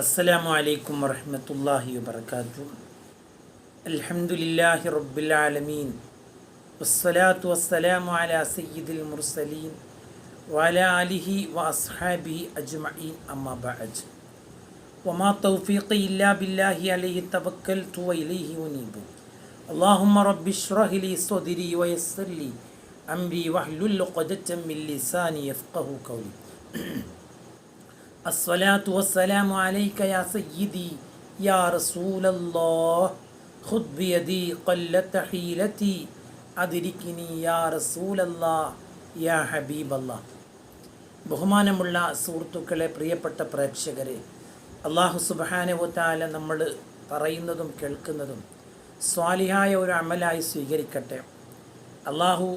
അസ്സലാമു അലൈക്കും വറഹമത്തല്ലാഹി വബർക്കാത്തു അൽഹംദുലില്ലാഹി റബ്ബിൽ ആലമീൻ വസ്സലാത്തു വസ്സലാമു അലാ സയ്യിദിൽ മുർസലീൻ വഅല ആലിഹി വഅസ്ഹാബിഹി അജ്മഈൻ അമ്മാ ബഅദ് വമാ തൗഫീഖി ഇല്ലാ ബില്ലാഹി അലൈഹി തവക്കൽതു വഇലൈഹി ഉനീബു اللهم رب اشرح لي صدري ويسر لي أمري واحلل عقدة من لساني يفقه قولي അസ്വലാത്തു വസ്സലാമു അലൈക യാ സയ്യിദി യാ റസൂലല്ലാഹ് ഖുദ് ബിയദി ഖല്ലത ഹീലതി അതിരിക്കിനി യാ റസൂലല്ലാഹ് യാ ഹബീബല്ലാഹ്. ബഹുമാനമുള്ള സുഹൃത്തുക്കളെ പ്രിയപ്പെട്ട പ്രേക്ഷകരെ അള്ളാഹു സുബാനുവത്താല നമ്മൾ പറയുന്നതും കേൾക്കുന്നതും സ്വാലിഹായ ഒരു അമലായി സ്വീകരിക്കട്ടെ. അള്ളാഹു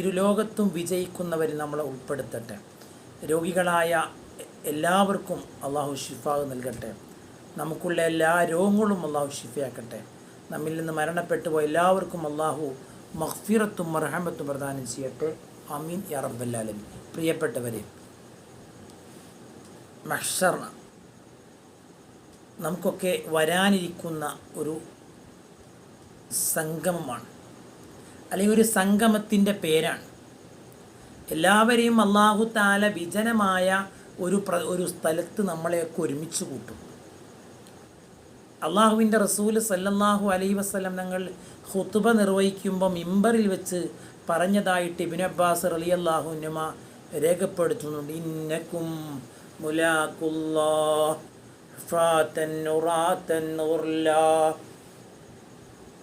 ഇരുലോകത്തും വിജയിക്കുന്നവർ നമ്മളെ ഉൾപ്പെടുത്തട്ടെ. രോഗികളായ എല്ലാവർക്കും അള്ളാഹു ഷിഫാവ് നൽകട്ടെ. നമുക്കുള്ള എല്ലാ രോഗങ്ങളും അള്ളാഹു ഷിഫയാക്കട്ടെ നമ്മിൽ നിന്ന് മരണപ്പെട്ടു പോയ എല്ലാവർക്കും അള്ളാഹു മഹ്ഫിറത്തും മർഹമത്തും പ്രദാനം ചെയ്യട്ടെ. അമീൻ യാ റബ്ബല്ലാലമി പ്രിയപ്പെട്ടവരെ മഹ്ഷർ നമുക്കൊക്കെ വരാനിരിക്കുന്ന ഒരു സംഗമമാണ്. അല്ലെങ്കിൽ ഒരു സംഗമത്തിന്റെ പേരാണ്. എല്ലാവരെയും അള്ളാഹു താല വിജനമായ ഒരു പ്ര ഒരു സ്ഥലത്ത് നമ്മളെയൊക്കെ ഒരുമിച്ച് കൂട്ടും. അള്ളാഹുവിന്റെ റസൂൽ സല്ലല്ലാഹു അലൈ വസ്ലം ഞങ്ങൾ ഹുത്തുബ നിർവഹിക്കുമ്പോൾ മിമ്പറിൽ വെച്ച് പറഞ്ഞതായിട്ട് ഇബിൻ അബ്ബാസ് അലി അള്ളാഹുനുമ രേഖപ്പെടുത്തുന്നുണ്ട്. ഇന്നക്കും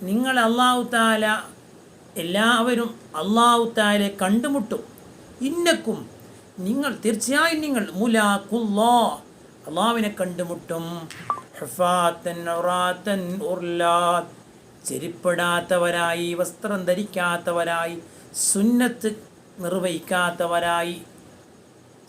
നിങ്ങൾ അള്ളാഹു താല എല്ലാവരും അള്ളാഹു താലെ കണ്ടുമുട്ടും. ഇന്നക്കും നിങ്ങൾ തീർച്ചയായും നിങ്ങൾ അള്ളാവിനെ കണ്ടുമുട്ടും. ചെരിപ്പെടാത്തവരായി വസ്ത്രം ധരിക്കാത്തവരായി സുന്നത്ത് നിർവഹിക്കാത്തവരായി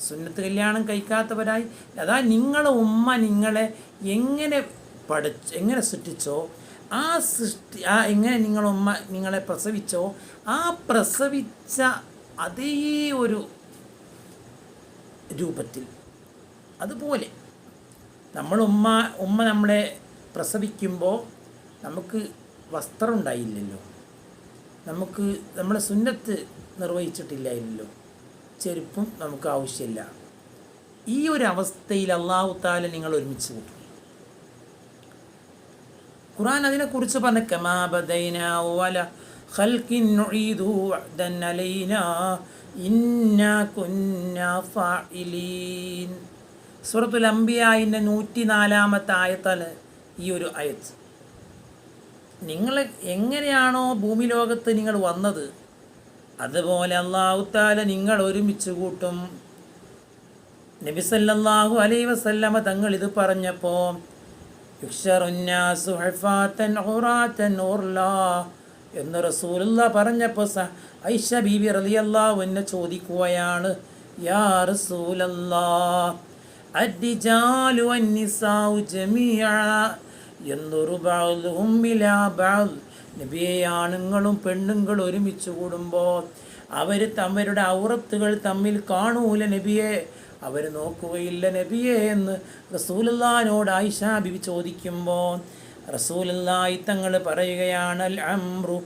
സുന്നത്ത് കല്യാണം കഴിക്കാത്തവരായി. അതാ നിങ്ങളെ ഉമ്മ നിങ്ങളെ എങ്ങനെ പഠിച്ചു എങ്ങനെ സൃഷ്ടിച്ചോ ആ സൃഷ്ടി ആ എങ്ങനെ നിങ്ങളുമ്മ നിങ്ങളെ പ്രസവിച്ചോ ആ പ്രസവിച്ച അതേ ഒരു രൂപത്തിൽ. അതുപോലെ നമ്മൾ ഉമ്മ ഉമ്മ നമ്മളെ പ്രസവിക്കുമ്പോൾ നമുക്ക് വസ്ത്രം ഉണ്ടായില്ലല്ലോ നമുക്ക് നമ്മളെ സുന്നത്ത് നിർവഹിച്ചിട്ടില്ലായില്ലല്ലോ. ചെരുപ്പും നമുക്ക് ആവശ്യമില്ല. ഈ ഒരു അവസ്ഥയിൽ അള്ളാഹു താല നിങ്ങൾ ഒരുമിച്ച് കൂട്ടും ഖുറാൻ അതിനെക്കുറിച്ച് പറഞ്ഞ കമാബദൈന ഇന്നാ കുന്നാ ഫാഇലീൻ. സൂറത്തുൽ നൂറ്റി നാലാമത്തെ ആയത്താണ് ഈ ഒരു ആയത്ത് നിങ്ങൾ എങ്ങനെയാണോ ഭൂമി ലോകത്ത് നിങ്ങൾ വന്നത് അതുപോലെ അള്ളാഹുത്താല നിങ്ങൾ ഒരുമിച്ച് കൂട്ടും. നബി സല്ലല്ലാഹു അലൈഹി വസല്ലമ തങ്ങൾ ഇത് പറഞ്ഞപ്പോൾ എന്ന് റസൂലുള്ള പറഞ്ഞപ്പോൾ സ ഐഷ ബീബി റളിയല്ലാഹു എന്നെ ചോദിക്കുകയാണ് യാ റസൂലല്ലാ الرجال والنساء جميعا ينظر بعضهم إلى بعض നബിയെ ആണുങ്ങളും പെണ്ണുങ്ങളും ഒരുമിച്ച് കൂടുമ്പോൾ അവർ തമ്മരുടെ ഔറത്തുകൾ തമ്മിൽ കാണൂല നബിയെ അവർ നോക്കുകയില്ല നബിയെ എന്ന് റസൂലുള്ളാനോട് ആയിഷ ബിബി ചോദിക്കുമ്പോൾ റസൂലുള്ളായി തങ്ങൾ പറയുകയാണ് അൽ അംറു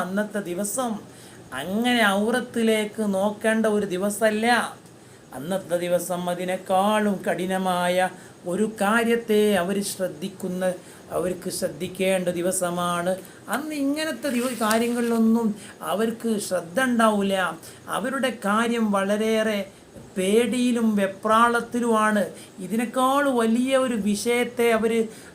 അന്നത്തെ ദിവസം അങ്ങനെ ഔറത്തിലേക്ക് നോക്കേണ്ട ഒരു ദിവസമല്ല അന്നത്തെ ദിവസം അതിനേക്കാളും കഠിനമായ ഒരു കാര്യത്തെ അവർ ശ്രദ്ധിക്കുന്ന അവർക്ക് ശ്രദ്ധിക്കേണ്ട ദിവസമാണ്. അന്ന് ഇങ്ങനത്തെ കാര്യങ്ങളിലൊന്നും അവർക്ക് ശ്രദ്ധ ഉണ്ടാവില്ല. അവരുടെ കാര്യം വളരെയേറെ പേടിയിലും വെപ്രാളത്തിലുമാണ്. ഇതിനേക്കാൾ വലിയ ഒരു വിഷയത്തെ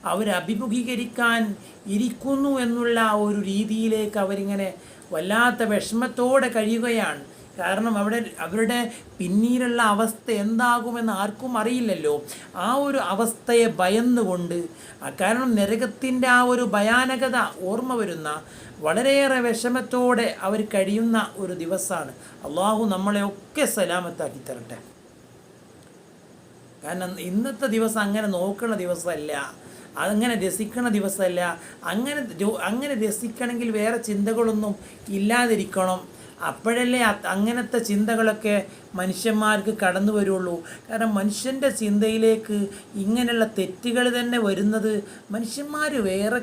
അവർ അഭിമുഖീകരിക്കാൻ ഇരിക്കുന്നു എന്നുള്ള ഒരു രീതിയിലേക്ക് അവരിങ്ങനെ വല്ലാത്ത വിഷമത്തോടെ കഴിയുകയാണ്. കാരണം അവിടെ അവരുടെ പിന്നീടുള്ള അവസ്ഥ എന്താകുമെന്ന് ആർക്കും അറിയില്ലല്ലോ. ആ ഒരു അവസ്ഥയെ ഭയന്നുകൊണ്ട് കാരണം നരകത്തിന്റെ ആ ഒരു ഭയാനകത ഓർമ്മ വരുന്ന വളരെയേറെ വിഷമത്തോടെ അവർ കഴിയുന്ന ഒരു ദിവസമാണ്. അള്ളാഹു നമ്മളെയൊക്കെ സലാമത്താക്കി തരട്ടെ. കാരണം ഇന്നത്തെ ദിവസം അങ്ങനെ നോക്കുന്ന ദിവസമല്ല. അങ്ങനെ രസിക്കണ ദിവസമല്ല. അങ്ങനെ അങ്ങനെ രസിക്കണമെങ്കിൽ വേറെ ചിന്തകളൊന്നും ഇല്ലാതിരിക്കണം. അപ്പോഴല്ലേ അങ്ങനത്തെ ചിന്തകളൊക്കെ മനുഷ്യന്മാർക്ക് കടന്നു വരുള്ളൂ. കാരണം മനുഷ്യന്റെ ചിന്തയിലേക്ക് ഇങ്ങനെയുള്ള തെറ്റുകൾ തന്നെ വരുന്നത് മനുഷ്യന്മാർ വേറെ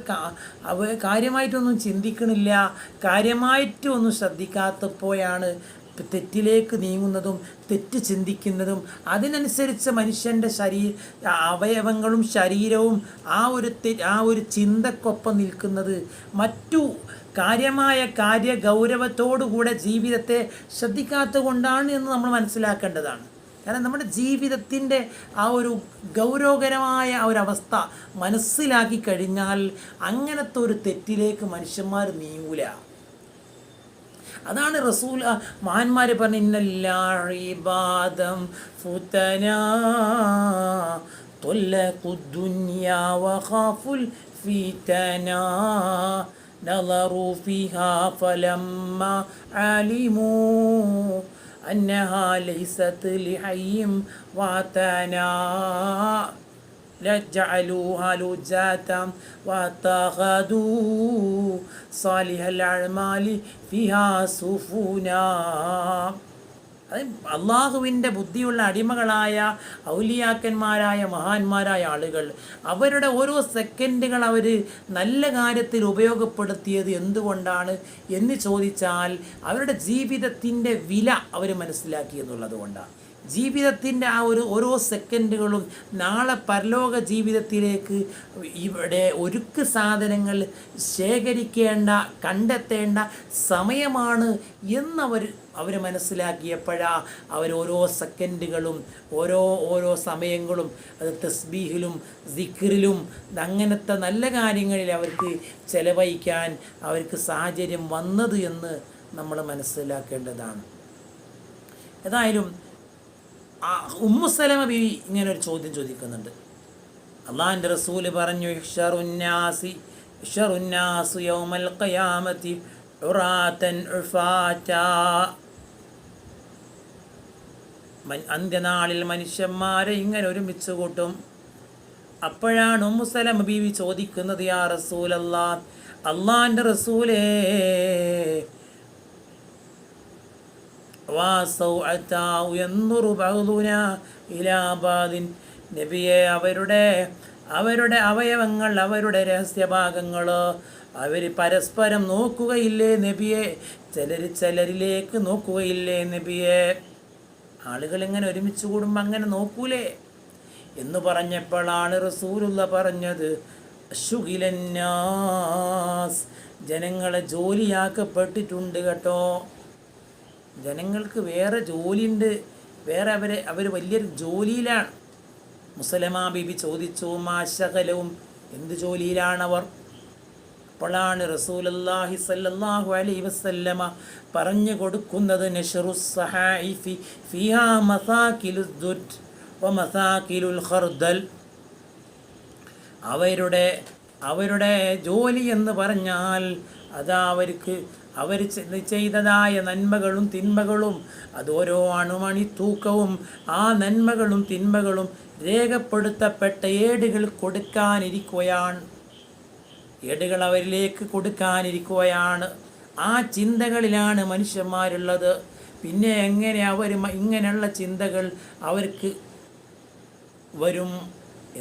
അവ കാര്യമായിട്ടൊന്നും ചിന്തിക്കണില്ല. കാര്യമായിട്ട് ഒന്നും ശ്രദ്ധിക്കാത്തപ്പോഴാണ് തെറ്റിലേക്ക് നീങ്ങുന്നതും തെറ്റ് ചിന്തിക്കുന്നതും. അതിനനുസരിച്ച് മനുഷ്യന്റെ ശരീര അവയവങ്ങളും ശരീരവും ആ ഒരു ആ ഒരു ചിന്തക്കൊപ്പം നിൽക്കുന്നത് മറ്റു കാര്യമായ കാര്യഗൗരവത്തോടുകൂടെ ജീവിതത്തെ ശ്രദ്ധിക്കാത്തത് കൊണ്ടാണ് എന്ന് നമ്മൾ മനസ്സിലാക്കേണ്ടതാണ്. കാരണം നമ്മുടെ ജീവിതത്തിന്റെ ആ ഒരു ഗൗരവകരമായ ഒരവസ്ഥ മനസ്സിലാക്കി കഴിഞ്ഞാൽ അങ്ങനത്തെ ഒരു തെറ്റിലേക്ക് മനുഷ്യന്മാർ നീങ്ങൂല. അതാണ് റസൂൽ മഹാന്മാർ പറഞ്ഞ ഇന്നല്ലാബാദം ഫുതന തൊല്ല نظروا فيها فلما علموا أنها ليست لحي واتنا لجعلوها لجاة واتخذوا صالح الأعمال فيها سفنا അത് അള്ളാഹുവിന്റെ ബുദ്ധിയുള്ള അടിമകളായ ഔലിയാക്കന്മാരായ മഹാന്മാരായ ആളുകൾ അവരുടെ ഓരോ സെക്കൻഡുകൾ അവർ നല്ല കാര്യത്തിൽ ഉപയോഗപ്പെടുത്തിയത് എന്തുകൊണ്ടാണ് എന്ന് ചോദിച്ചാൽ അവരുടെ ജീവിതത്തിന്റെ വില അവർ മനസ്സിലാക്കി എന്നുള്ളത് കൊണ്ടാണ്. ജീവിതത്തിന്റെ ആ ഒരു ഓരോ സെക്കൻഡുകളും നാളെ പരലോക ജീവിതത്തിലേക്ക് ഇവിടെ ഒരുക്ക് സാധനങ്ങൾ ശേഖരിക്കേണ്ട കണ്ടെത്തേണ്ട സമയമാണ് എന്നവർ അവർ മനസ്സിലാക്കിയപ്പോഴാ ഓരോ സെക്കൻഡുകളും ഓരോ ഓരോ സമയങ്ങളും അത് തസ്ബീഹിലും ദിക്റിലും അങ്ങനത്തെ നല്ല കാര്യങ്ങളിൽ അവർക്ക് ചെലവഴിക്കാൻ അവർക്ക് സാഹചര്യം വന്നത് എന്ന് നമ്മൾ മനസ്സിലാക്കേണ്ടതാണ്. ഏതായാലും ഉമ്മുസലമ ബി ഇങ്ങനെ ഒരു ചോദ്യം ചോദിക്കുന്നുണ്ട്. അള്ളാഹിന്റെ റസൂൽ പറഞ്ഞു ഇഷറുന്നാസി ഇഷറുന്നാസു യൗമൽ ഖയാമത്തി ഉറാത്തൻ ഉഫാറ്റാ. അന്ത്യനാളിൽ മനുഷ്യന്മാരെ ഇങ്ങനെ ഒരുമിച്ച് കൂട്ടും. അപ്പോഴാണ് ഉമ്മുസലമ ബീവി ചോദിക്കുന്നത് യാ റസൂലല്ലാ അള്ളാന്റെ റസൂലേ നബിയെ അവരുടെ അവരുടെ അവയവങ്ങൾ അവരുടെ രഹസ്യഭാഗങ്ങൾ അവർ പരസ്പരം നോക്കുകയില്ലേ നബിയെ? ചിലർ ചിലരിലേക്ക് നോക്കുകയില്ലേ നബിയെ? ആളുകൾ ഇങ്ങനെ ഒരുമിച്ച് കൂടുമ്പോൾ അങ്ങനെ നോക്കൂലേ? എന്ന് പറഞ്ഞപ്പോഴാണ് റസൂലുള്ള പറഞ്ഞത് അശുഖിലന്നാസ് ജനങ്ങളെ ജോലിയാക്കപ്പെട്ടിട്ടുണ്ട് കേട്ടോ. ജനങ്ങൾക്ക് വേറെ ജോലിയുണ്ട്. വേറെ അവരെ അവർ വലിയൊരു ജോലിയിലാണ്. മുസലമാ ബീബി ചോദിച്ചു മാശകലവും എന്ത് ജോലിയിലാണവർ? അപ്പോഴാണ് റസൂലല്ലാഹി സല്ലല്ലാഹു അലൈ വസല്ലമ പറഞ്ഞു കൊടുക്കുന്നത് സഹായിഫി ഫിഹാ മസാകിലുൽ ദുറ്റ് ഖർദൽ. അവരുടെ അവരുടെ ജോലി എന്ന് പറഞ്ഞാൽ അതാ അവർക്ക് അവർ ചെയ്തതായ നന്മകളും തിന്മകളും അത് ഓരോ അണുമണി തൂക്കവും ആ നന്മകളും തിന്മകളും രേഖപ്പെടുത്തപ്പെട്ട ഏടുകൾ കൊടുക്കാനിരിക്കുകയാണ്. ഏടുകൾ അവരിലേക്ക് കൊടുക്കാനിരിക്കുകയാണ്. ആ ചിന്തകളിലാണ് മനുഷ്യന്മാരുള്ളത്. പിന്നെ എങ്ങനെ അവർ ഇങ്ങനെയുള്ള ചിന്തകൾ അവർക്ക് വരും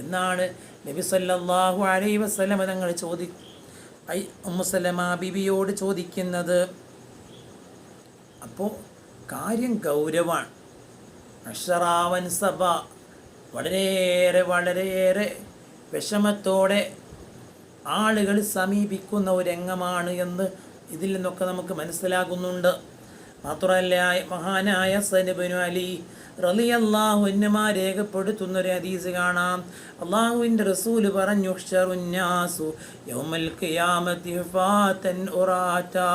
എന്നാണ് നബി സല്ലല്ലാഹു അലൈഹി വസല്ലമ തങ്ങൾ ചോദി ഐ ഉമ്മുസലമ ബിബിയോട് ചോദിക്കുന്നത്. അപ്പോൾ കാര്യം ഗൗരവമാണ് അഷറാവൻ സഭ വളരെയേറെ വളരെയേറെ വിഷമത്തോടെ ആളുകൾ സമീപിക്കുന്ന ഒരു രംഗമാണ് എന്ന് ഇതിൽ നിന്നൊക്കെ നമുക്ക് മനസ്സിലാകുന്നുണ്ട്. മാത്രമല്ല മഹാനായ സനബിനു അലി റലി അള്ളാഹുന്നമാ രേഖപ്പെടുത്തുന്ന ഒരു ഹദീസ് കാണാം. അള്ളാഹുവിന്റെ റസൂൽ പറഞ്ഞു "ഉഹ്ശറുന്നാസു യൗമൽ ഖിയാമത്തി ഹുഫാത്തൻ ഉറാറ്റാ."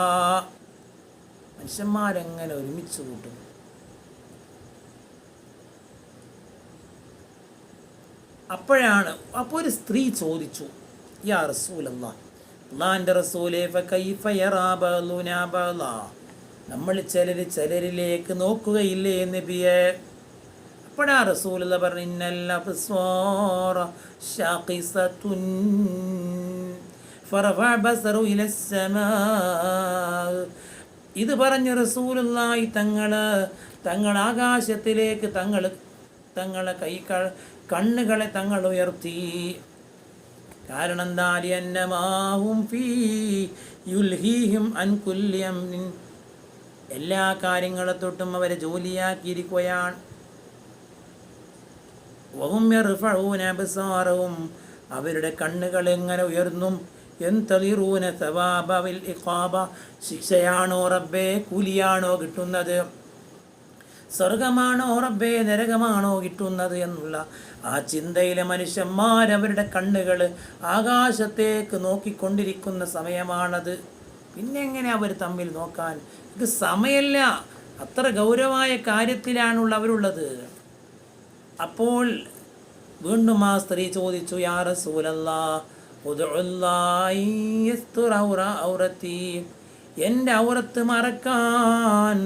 മനുഷ്യന്മാരെങ്ങനെ ഒരുമിച്ച് കൂട്ടും? അപ്പോഴാണ് അപ്പോൾ ഒരു സ്ത്രീ ചോദിച്ചു നമ്മൾ ചിലർ ചിലരിലേക്ക് നോക്കുകയില്ലേ നബിയെ? അപ്പോഴാ റസൂൽ പറഞ്ഞു ഇത് പറഞ്ഞ റസൂലായി തങ്ങൾ തങ്ങൾ ആകാശത്തിലേക്ക് തങ്ങൾ തങ്ങളെ കൈ കണ്ണുകളെ തങ്ങൾ ഉയർത്തി. കാരണം എന്താ ഫീ യുൽഹീഹിം അൻ. എല്ലാ കാര്യങ്ങളെ തൊട്ടും അവരെ ജോലിയാക്കിയിരിക്കുകയാണ്. അബ്സാറഹും അവരുടെ കണ്ണുകൾ എങ്ങനെ ഉയർന്നും? എന്തളിറൂന സവാബവിൽ ഇഖാബ. ശിക്ഷയാണോ റബ്ബേ? കൂലിയാണോ കിട്ടുന്നത്? സ്വർഗമാണോ റബ്ബേ നരകമാണോ കിട്ടുന്നത് എന്നുള്ള ആ ചിന്തയിലെ മനുഷ്യന്മാരവരുടെ കണ്ണുകൾ ആകാശത്തേക്ക് നോക്കിക്കൊണ്ടിരിക്കുന്ന സമയമാണത്. പിന്നെ എങ്ങനെ അവർ തമ്മിൽ നോക്കാൻ? ഇത് സമയമല്ല അത്ര ഗൗരവമായ കാര്യത്തിലാണുള്ള അവരുള്ളത് അപ്പോൾ വീണ്ടും ആ സ്ത്രീ ചോദിച്ചു യാ റസൂലല്ലാ ഔറ- ഔറത്തി എന്റെ ഔറത്ത് മറക്കാൻ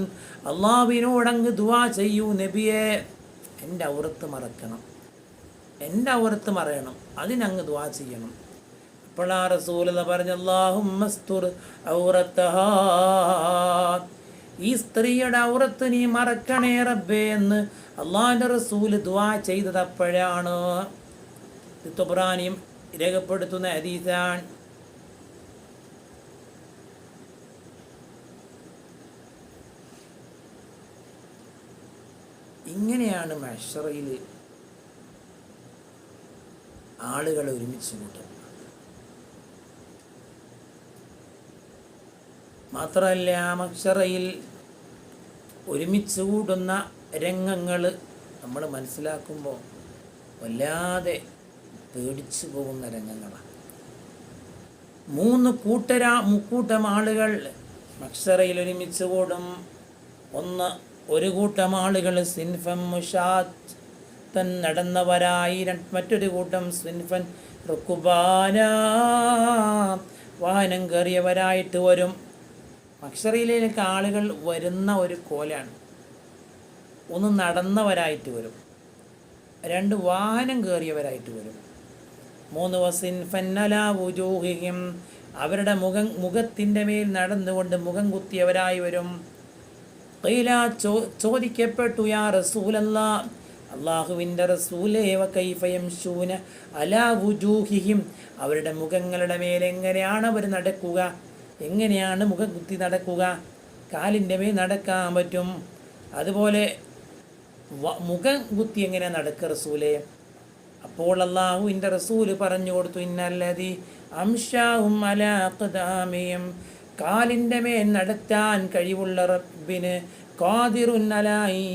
അള്ളാവിനോടങ്ങ് ദുവാ ചെയ്യൂ നബിയെ. എന്റെ ഔറത്ത് മറക്കണം. എന്റെ ഔറത്ത് മറയണം. അതിനങ്ങ് ദുവാ ചെയ്യണം. അപ്പോൾ ആ റസൂലത പറഞ്ഞ അള്ളാഹുമ്മസ്തുർ ഈ സ്ത്രീയുടെ ഔറത്ത് നീ മറക്കണേ റബ്ബേ എന്ന് അള്ളാഹിന്റെ റസൂൽ ദുവാ ചെയ്തത് അപ്പോഴാണ് തുബ്രാനിയും രേഖപ്പെടുത്തുന്ന ഹദീസാൻ ഇങ്ങനെയാണ് മഷറയിൽ ആളുകളെ ഒരുമിച്ച് കൂട്ടുന്നത്. മാത്രമല്ല മക്ഷറയിൽ ഒരുമിച്ച് കൂടുന്ന രംഗങ്ങൾ നമ്മൾ മനസ്സിലാക്കുമ്പോൾ വല്ലാതെ പേടിച്ചു പോകുന്ന രംഗങ്ങളാണ്. മൂന്ന് കൂട്ടരാ മുക്കൂട്ടം ആളുകൾ മക്ഷറയിൽ ഒരുമിച്ച് കൂടും. ഒന്ന് ഒരു കൂട്ടം ആളുകൾ സിൻഫം മുഷാത്ത് തൻ നടന്നവരായി മറ്റൊരു കൂട്ടം സിൻഫൻ റുക്കുബാന വാഹനം കയറിയവരായിട്ട് വരും. അക്ഷരയിലേക്ക് ആളുകൾ വരുന്ന ഒരു കോലാണ്. ഒന്ന് നടന്നവരായിട്ട് വരും. രണ്ട് വാഹനം കയറിയവരായിട്ട് വരും. മൂന്ന് വസിൻ അവരുടെ മുഖം മുഖത്തിന്റെ മേൽ നടന്നുകൊണ്ട് മുഖം കുത്തിയവരായി വരും. ഖീല ചോ ചോദിക്കപ്പെട്ടു യാ റസൂലല്ലാ അള്ളാഹുവിന്റെ റസൂലേവ കൈഫയം ശൂന അലാ വുജൂഹിഹിം. അവരുടെ മുഖങ്ങളുടെ മേൽ എങ്ങനെയാണ് അവർ നടക്കുക? എങ്ങനെയാണ് മുഖം കുത്തി നടക്കുക? കാലിന്റെ മേൽ നടക്കാൻ പറ്റും. അതുപോലെ മുഖം കുത്തി എങ്ങനെ നടക്കുക റസൂലേ? അപ്പോൾ അള്ളാഹുവിന്റെ റസൂൽ പറഞ്ഞു കൊടുത്തു ഇന്നല്ലതി അംഷാഹും അലാഖദാമിയും കാലിന്റെ മേൽ നടത്താൻ കഴിവുള്ള റബ്ബിന് കാതിറുന്നലായി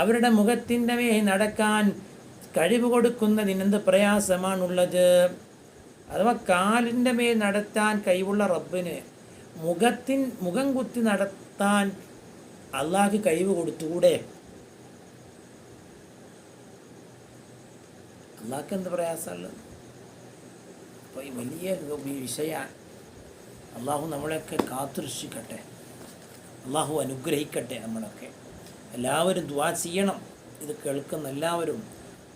അവരുടെ മുഖത്തിന്റെ മേൽ നടക്കാൻ കഴിവ് കൊടുക്കുന്നതിന് എന്ത് പ്രയാസമാണുള്ളത്? അഥവാ കാലിന്റെ മേൽ നടത്താൻ കഴിവുള്ള റബ്ബിന് മുഖത്തിൻ മുഖം കുത്തി നടത്താൻ അള്ളാഹ് കഴിവ് കൊടുത്തുകൂടെ? അള്ളാഹ്ക്ക് എന്ത് പ്രയാസമുള്ളത്? വലിയ വിഷയമാണ് അള്ളാഹു നമ്മളെയൊക്കെ കാത്തുരക്ഷിക്കട്ടെ. അള്ളാഹു അനുഗ്രഹിക്കട്ടെ നമ്മളൊക്കെ. എല്ലാവരും ദ്വാ ചെയ്യണം. ഇത് കേൾക്കുന്ന എല്ലാവരും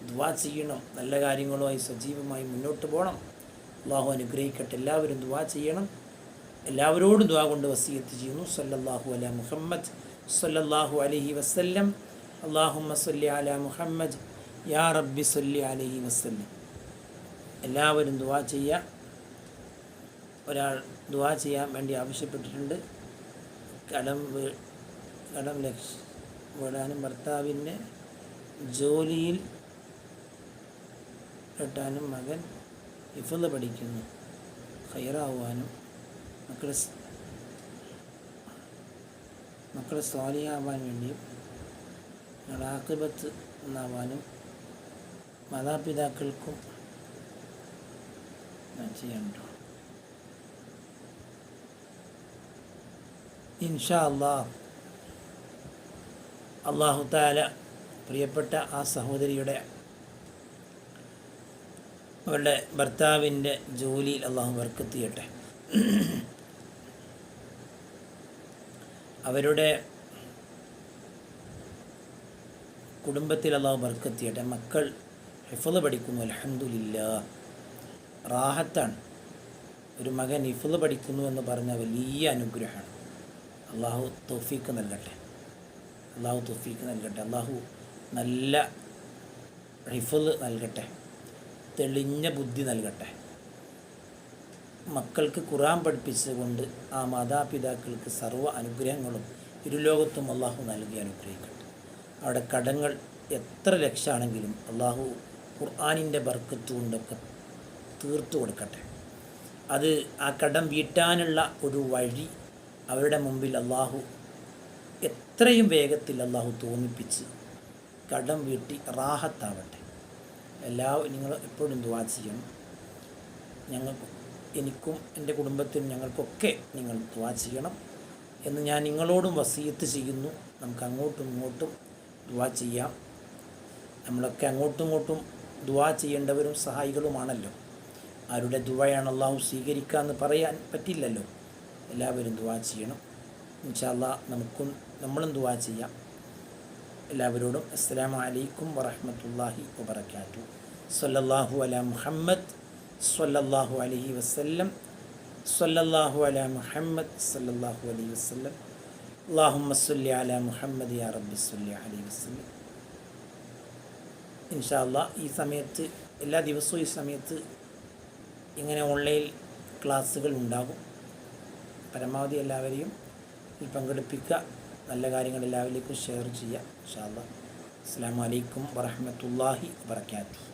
ദ്വാ ചെയ്യണം. നല്ല കാര്യങ്ങളുമായി സജീവമായി മുന്നോട്ട് പോകണം. അള്ളാഹു അനുഗ്രഹിക്കട്ടെ. എല്ലാവരും ദ്വാ ചെയ്യണം. എല്ലാവരോടും ദ്വാ കൊണ്ട് വസീയത്ത് ചെയ്യുന്നു. സല്ലല്ലാഹു അല മുഹമ്മദ് സല്ലല്ലാഹു അലഹി വസ്ല്ലം. അള്ളാഹുമ്മ സല്ലി അല മുഹമ്മദ്. യാ റബ്ബി സല്ലി അലഹി വസല്ലം. എല്ലാവരും ദുവാ ചെയ്യുക. ഒരാൾ ദുവാ ചെയ്യാൻ വേണ്ടി ആവശ്യപ്പെട്ടിട്ടുണ്ട്. കടം കടം ലക്ഷ വിടാനും ഭർത്താവിന്റെ ജോലിയിൽ കെട്ടാനും മകൻ ഇഫുള്ള പഠിക്കുന്നു. ഹൈറാവാനും മക്കളെ മക്കളെ സ്വാലിയാവാൻ വേണ്ടിയും ആക്കിബത്ത് എന്നാവാനും മാതാപിതാക്കൾക്കും ഞാൻ ചെയ്യണ്ടോ ഇൻഷാ അള്ളാഹ് അള്ളാഹു താല പ്രിയപ്പെട്ട ആ സഹോദരിയുടെ അവരുടെ ഭർത്താവിന്റെ ജോലിയിൽ അള്ളാഹു വർക്കെത്തിയട്ടെ. അവരുടെ കുടുംബത്തിൽ അള്ളാഹു വർക്കെത്തിയട്ടെ. മക്കൾ ഹിഫത് പഠിക്കുന്നു അലഹമില്ല റാഹത്താണ്. ഒരു മകൻ ഇഫുദ് പഠിക്കുന്നു എന്ന് പറഞ്ഞ വലിയ അനുഗ്രഹമാണ്. അള്ളാഹു തൊഫീക്ക് നൽകട്ടെ. അള്ളാഹു തൊഫീക്ക് നൽകട്ടെ. അള്ളാഹു നല്ല ഹിഫുദ് നൽകട്ടെ. തെളിഞ്ഞ ബുദ്ധി നൽകട്ടെ. മക്കൾക്ക് ഖുറാൻ പഠിപ്പിച്ചുകൊണ്ട് ആ മാതാപിതാക്കൾക്ക് സർവ അനുഗ്രഹങ്ങളും ഇരുലോകത്തും അള്ളാഹു നൽകി അനുഗ്രഹിക്കട്ടെ. അവിടെ കടങ്ങൾ എത്ര ലക്ഷമാണെങ്കിലും അള്ളാഹു ഖുർആാനിന്റെ ബർക്കത്ത് കൊണ്ടൊക്കെ തീർത്തു കൊടുക്കട്ടെ. അത് ആ കടം വീട്ടാനുള്ള ഒരു വഴി അവരുടെ മുമ്പിൽ അള്ളാഹു എത്രയും വേഗത്തിൽ അള്ളാഹു തോന്നിപ്പിച്ച് കടം വീട്ടി റാഹത്താവട്ടെ. എല്ലാ നിങ്ങൾ എപ്പോഴും ദുവാ ചെയ്യണം. ഞങ്ങൾ എനിക്കും എന്റെ കുടുംബത്തിനും ഞങ്ങൾക്കൊക്കെ നിങ്ങൾ ദുവാ ചെയ്യണം എന്ന് ഞാൻ നിങ്ങളോടും വസീയത്ത് ചെയ്യുന്നു. നമുക്ക് അങ്ങോട്ടും ഇങ്ങോട്ടും ദുവാ ചെയ്യാം. നമ്മളൊക്കെ അങ്ങോട്ടും ഇങ്ങോട്ടും ദുവാ ചെയ്യേണ്ടവരും സഹായികളുമാണല്ലോ. ആരുടെ ദുവയാണ് അള്ളാഹു സ്വീകരിക്കുക എന്ന് പറയാൻ പറ്റില്ലല്ലോ. എല്ലാവരും ദുവാ ചെയ്യണം. ഇൻഷാല്ല നമുക്കും നമ്മളും ദുവാ ചെയ്യാം. എല്ലാവരോടും അസ്സാം വലൈക്കും വറഹമത്തല്ലാഹി വബറകാതുഹു. സല്ലല്ലാഹു അല മുഹമ്മദ് സല്ലല്ലാഹു അലഹി വസല്ലം. സല്ലല്ലാഹു അല മുഹമ്മദ് സല്ലല്ലാഹു അലൈഹി വസല്ലം. അല്ലാഹുമ്മ സല്ലി അലാ മുഹമ്മദ് യാ റബ്ബി സല്ലി അലൈഹി വസല്ലം. ഇൻഷാല്ല ഈ സമയത്ത് എല്ലാ ദിവസവും ഈ സമയത്ത് ഇങ്ങനെ ഓൺലൈൻ ക്ലാസ്സുകൾ ഉണ്ടാകും. പരമാവധി എല്ലാവരെയും ഇതിൽ പങ്കെടുപ്പിക്കുക നല്ല കാര്യങ്ങൾ എല്ലാവരിലേക്കും ഷെയർ ചെയ്യുക. ഇൻഷാല്ല അസ്സാം വലൈക്കും വറഹമത്തല്ലാഹി വാത്തു